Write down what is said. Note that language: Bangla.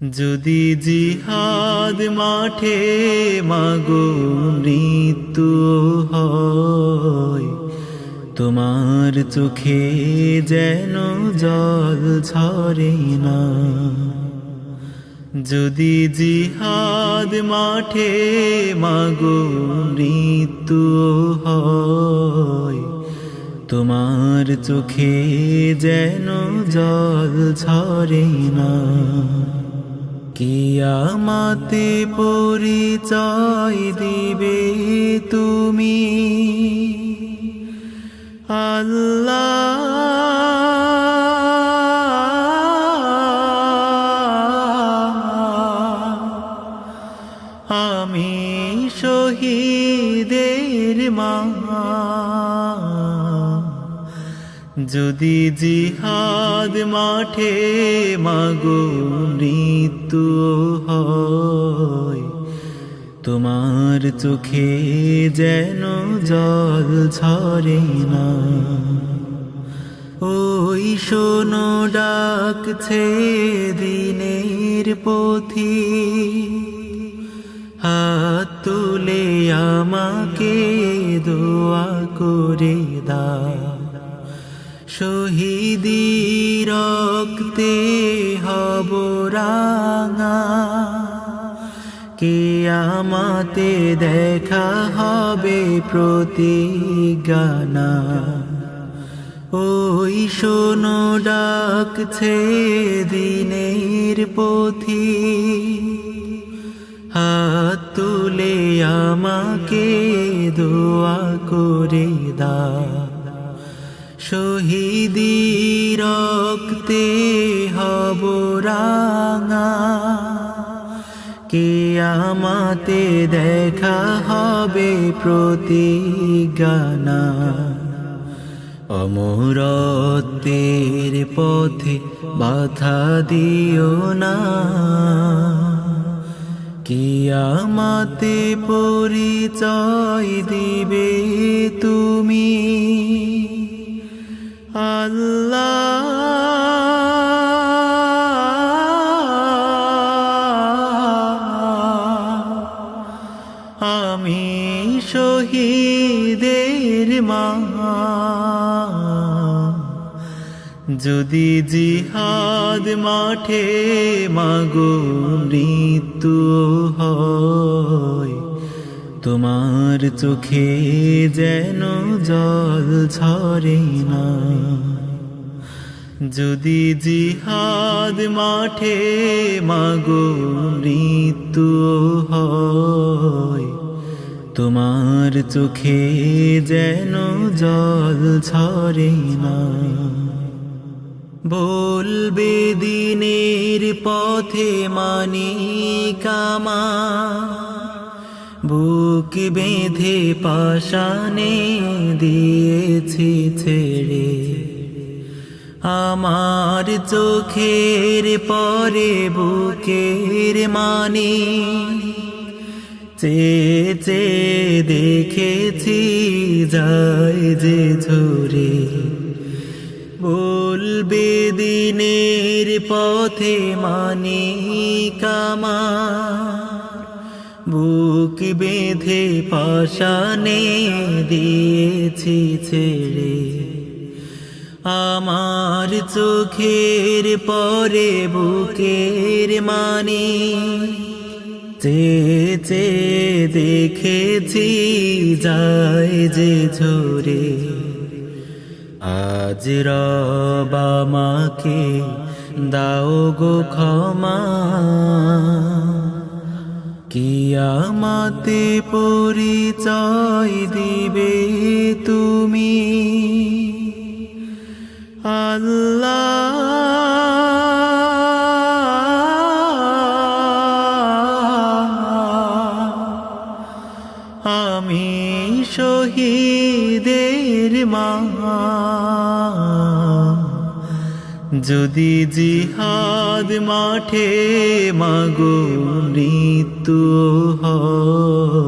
যদি জিহাদ মাঠে মাগো মৃত্যু হয়, তোমার চোখে যেন জল ঝরে না। যদি জিহাদ মাঠে মাগো মৃত্যু হয়, তোমার চোখে যেন জল ঝরে না। কিয়ামাতে পরিচয় দিবে তুমি। আল্লাহ আমি শহীদের মা যদি জিহাদ মাঠে মাগো মৃত্যু হয়, তোমার চোখে যেন জল ঝরে না। ওই শোনো, ডাকছে দিনের পথি। হাত তুলে আমাকে দোয়া করে দা শহীদি রক্তে হব রাঙা। কে আমাতে দেখা হবে প্রতি গানা ওই শোনো, ডাকছে দিনের পথি। হাত তুলে আমাকে দোয়া করে দা শহীদি রক্তে হব রাঙা। কে আমাতে দেখা হবে প্রতিজ্ঞানা। অমরত্বের পথে বাধা দিও না। কিয়ামাতে পরিচয় দিবে তুমি। আল্লাহ। আমি শহীদের মা। যদি জিহাদ মাঠে মাগো মৃত্যু হয়, তোমার চোখে যেন জল ঝরে না। যদি জিহাদ মাঠে মাগো মৃত্যু হয়, তোমার চোখে যেন জল ঝরে না। বলবে দিনের পথে মানি কামা বুক বেঁধে পাশানে দিয়েছি ছেড়ে। আমার চোখের পরে বুকের মানি। চে চে দেখেছি যায় যে ঝরে। বলবে দিনের পথে মানি কামা বুক বেঁধে পাশানে দিয়েছি ছেড়ে। আমার চোখের পরে বুকের মানি। চে চে দেখেছি, যায় যে ঝরে। আজ রবা মাকে দাও গো ক্ষমা। কিয়ামাতে পরিচয় দিবে তুমি। আল্লাহ। আমি শহীদের মা। যদি জিহাদ মাঠে মাগো মৃত্যু হয়।